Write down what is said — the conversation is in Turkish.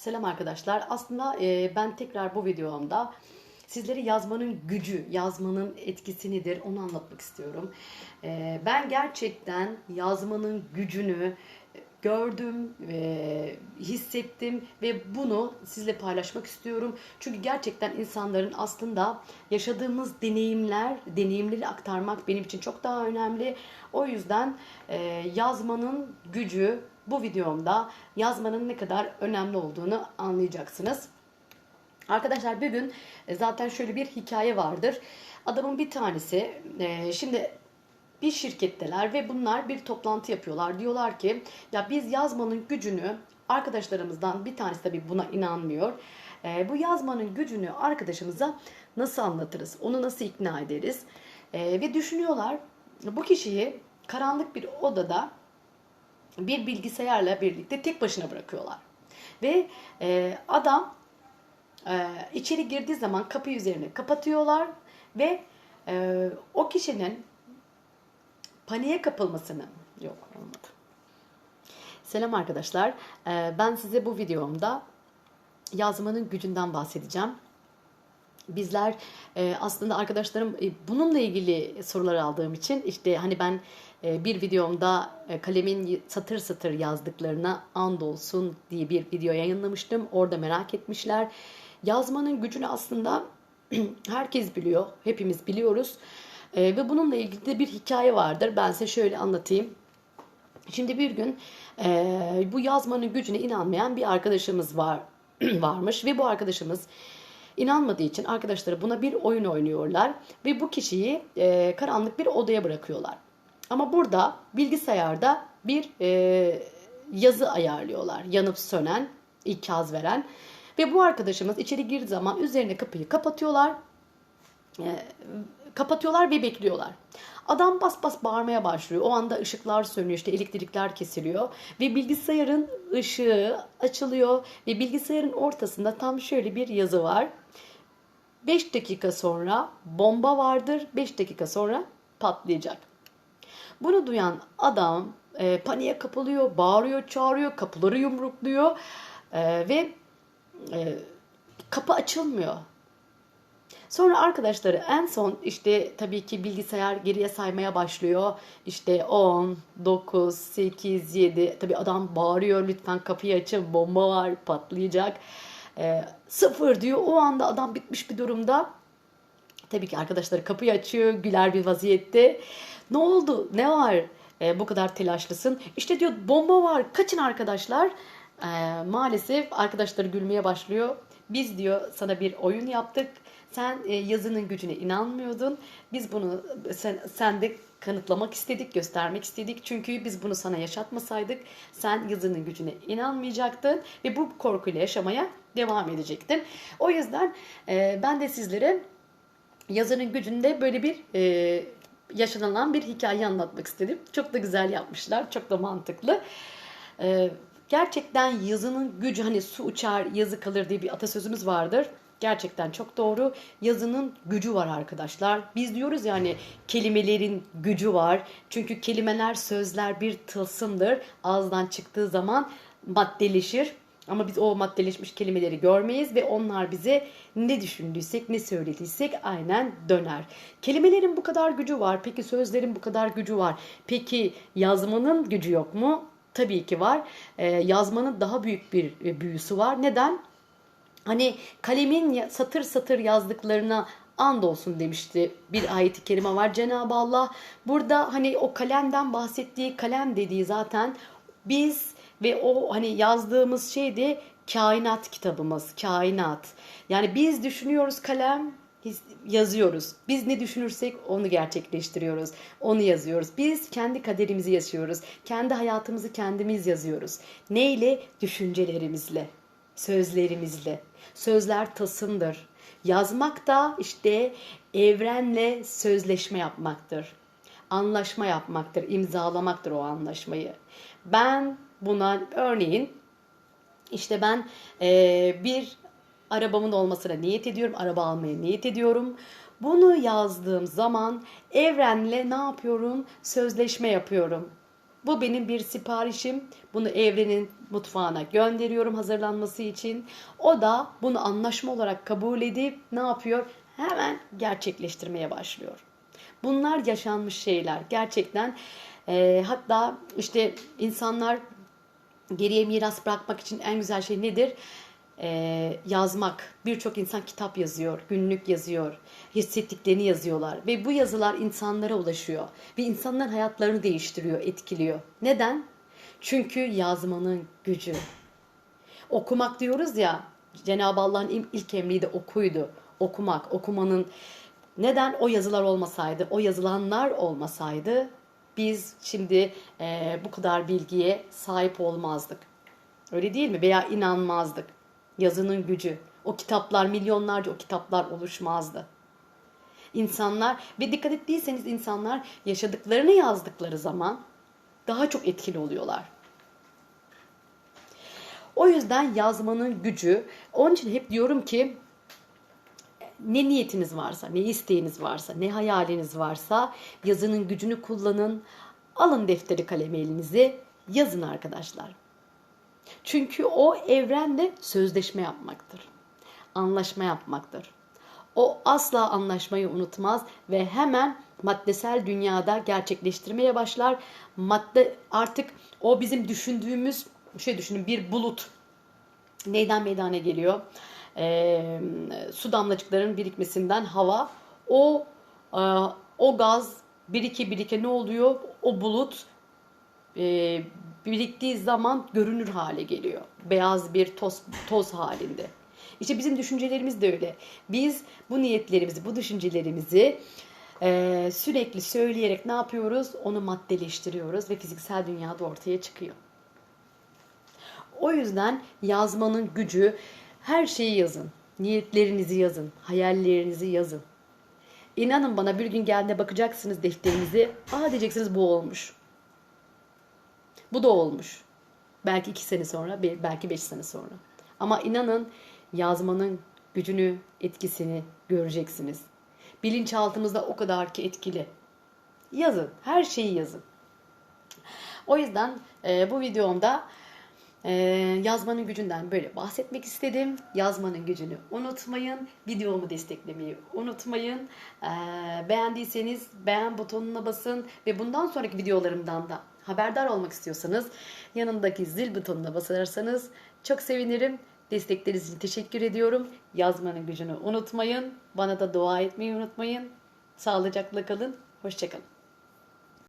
Selam arkadaşlar. Aslında e, ben tekrar bu videomda sizlere yazmanın gücü, yazmanın etkisi nedir onu anlatmak istiyorum. E, ben gerçekten yazmanın gücünü gördüm, e, hissettim ve bunu sizle paylaşmak istiyorum. Çünkü gerçekten insanların aslında yaşadığımız deneyimler, deneyimleri aktarmak benim için çok daha önemli. O yüzden e, yazmanın gücü bu videomda yazmanın ne kadar önemli olduğunu anlayacaksınız. Arkadaşlar bir gün e, zaten şöyle bir hikaye vardır. Adamın bir tanesi e, şimdi bir şirketteler ve bunlar bir toplantı yapıyorlar. Diyorlar ki ya biz yazmanın gücünü arkadaşlarımızdan bir tanesi tabii buna inanmıyor. E, bu yazmanın gücünü arkadaşımıza nasıl anlatırız? Onu nasıl ikna ederiz? Ve düşünüyorlar bu kişiyi karanlık bir odada bir bilgisayarla birlikte tek başına bırakıyorlar. Ve e, adam e, içeri girdiği zaman kapı üzerine kapatıyorlar ve e, o kişinin paniğe kapılmasını yok olmadı. Selam arkadaşlar. E, ben size bu videomda yazmanın gücünden bahsedeceğim. Bizler e, aslında arkadaşlarım e, bununla ilgili sorular aldığım için işte hani ben bir videomda e, kalemin satır satır yazdıklarına andolsun diye bir video yayınlamıştım. Orada merak etmişler. Yazmanın gücünü aslında herkes biliyor. Hepimiz biliyoruz. E, ve bununla ilgili de bir hikaye vardır. Ben size şöyle anlatayım. Şimdi bir gün e, bu yazmanın gücüne inanmayan bir arkadaşımız var varmış ve bu arkadaşımız inanmadığı için arkadaşları buna bir oyun oynuyorlar ve bu kişiyi e, karanlık bir odaya bırakıyorlar. Ama burada bilgisayarda bir e, yazı ayarlıyorlar. Yanıp sönen, ikaz veren. Ve bu arkadaşımız içeri girdiği zaman üzerine kapıyı kapatıyorlar. E, kapatıyorlar ve bekliyorlar. Adam bas bas bağırmaya başlıyor. O anda ışıklar sönüyor, işte elektrikler kesiliyor ve bilgisayarın ışığı açılıyor ve bilgisayarın ortasında tam şöyle bir yazı var. 5 dakika sonra bomba vardır, 5 dakika sonra patlayacak. Bunu duyan adam e, paniğe kapılıyor, bağırıyor, çağırıyor, kapıları yumrukluyor e, ve e, kapı açılmıyor. Sonra arkadaşları en son işte tabii ki bilgisayar geriye saymaya başlıyor. İşte 10, 9, 8, 7. Tabii adam bağırıyor lütfen kapıyı açın bomba var patlayacak. E, sıfır diyor o anda adam bitmiş bir durumda. Tabii ki arkadaşları kapıyı açıyor güler bir vaziyette. Ne oldu ne var e, bu kadar telaşlısın? İşte diyor bomba var kaçın arkadaşlar. E, maalesef arkadaşları gülmeye başlıyor. Biz diyor sana bir oyun yaptık. Sen e, yazının gücüne inanmıyordun. Biz bunu sen, sen de kanıtlamak istedik, göstermek istedik. Çünkü biz bunu sana yaşatmasaydık sen yazının gücüne inanmayacaktın ve bu korkuyla yaşamaya devam edecektin. O yüzden e, ben de sizlere yazının gücünde böyle bir e, yaşanılan bir hikaye anlatmak istedim. Çok da güzel yapmışlar, çok da mantıklı. E, gerçekten yazının gücü hani su uçar yazı kalır diye bir atasözümüz vardır. Gerçekten çok doğru. Yazının gücü var arkadaşlar. Biz diyoruz yani kelimelerin gücü var. Çünkü kelimeler, sözler bir tılsımdır. Ağızdan çıktığı zaman maddeleşir. Ama biz o maddeleşmiş kelimeleri görmeyiz ve onlar bize ne düşündüysek, ne söylediysek aynen döner. Kelimelerin bu kadar gücü var. Peki sözlerin bu kadar gücü var. Peki yazmanın gücü yok mu? Tabii ki var. Ee, yazmanın daha büyük bir e, büyüsü var. Neden? Hani kalemin satır satır yazdıklarına and olsun demişti. Bir ayeti kerime var Cenab-ı Allah. Burada hani o kalemden bahsettiği kalem dediği zaten biz ve o hani yazdığımız şey de kainat kitabımız, kainat. Yani biz düşünüyoruz kalem, yazıyoruz. Biz ne düşünürsek onu gerçekleştiriyoruz. Onu yazıyoruz. Biz kendi kaderimizi yaşıyoruz. Kendi hayatımızı kendimiz yazıyoruz. Neyle? Düşüncelerimizle, sözlerimizle. Sözler tasımdır. Yazmak da işte evrenle sözleşme yapmaktır. Anlaşma yapmaktır, imzalamaktır o anlaşmayı. Ben buna örneğin işte ben e, bir arabamın olmasına niyet ediyorum, araba almaya niyet ediyorum. Bunu yazdığım zaman evrenle ne yapıyorum? Sözleşme yapıyorum. Bu benim bir siparişim. Bunu evrenin mutfağına gönderiyorum hazırlanması için. O da bunu anlaşma olarak kabul edip ne yapıyor? Hemen gerçekleştirmeye başlıyor. Bunlar yaşanmış şeyler. Gerçekten e, hatta işte insanlar geriye miras bırakmak için en güzel şey nedir? Ee, yazmak. Birçok insan kitap yazıyor, günlük yazıyor, hissettiklerini yazıyorlar ve bu yazılar insanlara ulaşıyor ve insanların hayatlarını değiştiriyor, etkiliyor. Neden? Çünkü yazmanın gücü. Okumak diyoruz ya, Cenab-ı Allah'ın ilk emri de okuydu. Okumak, okumanın neden o yazılar olmasaydı, o yazılanlar olmasaydı biz şimdi e, bu kadar bilgiye sahip olmazdık. Öyle değil mi? Veya inanmazdık. Yazının gücü. O kitaplar, milyonlarca o kitaplar oluşmazdı. İnsanlar ve dikkat ettiyseniz insanlar yaşadıklarını yazdıkları zaman daha çok etkili oluyorlar. O yüzden yazmanın gücü. Onun için hep diyorum ki ne niyetiniz varsa, ne isteğiniz varsa, ne hayaliniz varsa yazının gücünü kullanın. Alın defteri kalemi elinize, yazın arkadaşlar. Çünkü o evrenle sözleşme yapmaktır. Anlaşma yapmaktır. O asla anlaşmayı unutmaz ve hemen maddesel dünyada gerçekleştirmeye başlar. Madde artık o bizim düşündüğümüz şey düşünün bir bulut neyden meydana geliyor? Ee, su damlacıklarının birikmesinden hava o e, o gaz birike birike ne oluyor? O bulut e, biriktiği zaman görünür hale geliyor. Beyaz bir toz, toz halinde. İşte bizim düşüncelerimiz de öyle. Biz bu niyetlerimizi, bu düşüncelerimizi e, sürekli söyleyerek ne yapıyoruz? Onu maddeleştiriyoruz ve fiziksel dünyada ortaya çıkıyor. O yüzden yazmanın gücü her şeyi yazın. Niyetlerinizi yazın, hayallerinizi yazın. İnanın bana bir gün geldiğinde bakacaksınız defterinizi. Aa diyeceksiniz bu olmuş. Bu da olmuş. Belki iki sene sonra, belki beş sene sonra. Ama inanın yazmanın gücünü, etkisini göreceksiniz. Bilinçaltımızda o kadar ki etkili. Yazın, her şeyi yazın. O yüzden e, bu videomda e, yazmanın gücünden böyle bahsetmek istedim. Yazmanın gücünü unutmayın. Videomu desteklemeyi unutmayın. E, beğendiyseniz beğen butonuna basın ve bundan sonraki videolarımdan da haberdar olmak istiyorsanız yanındaki zil butonuna basarsanız çok sevinirim. Destekleriniz için teşekkür ediyorum. Yazmanın gücünü unutmayın. Bana da dua etmeyi unutmayın. Sağlıcakla kalın. Hoşçakalın.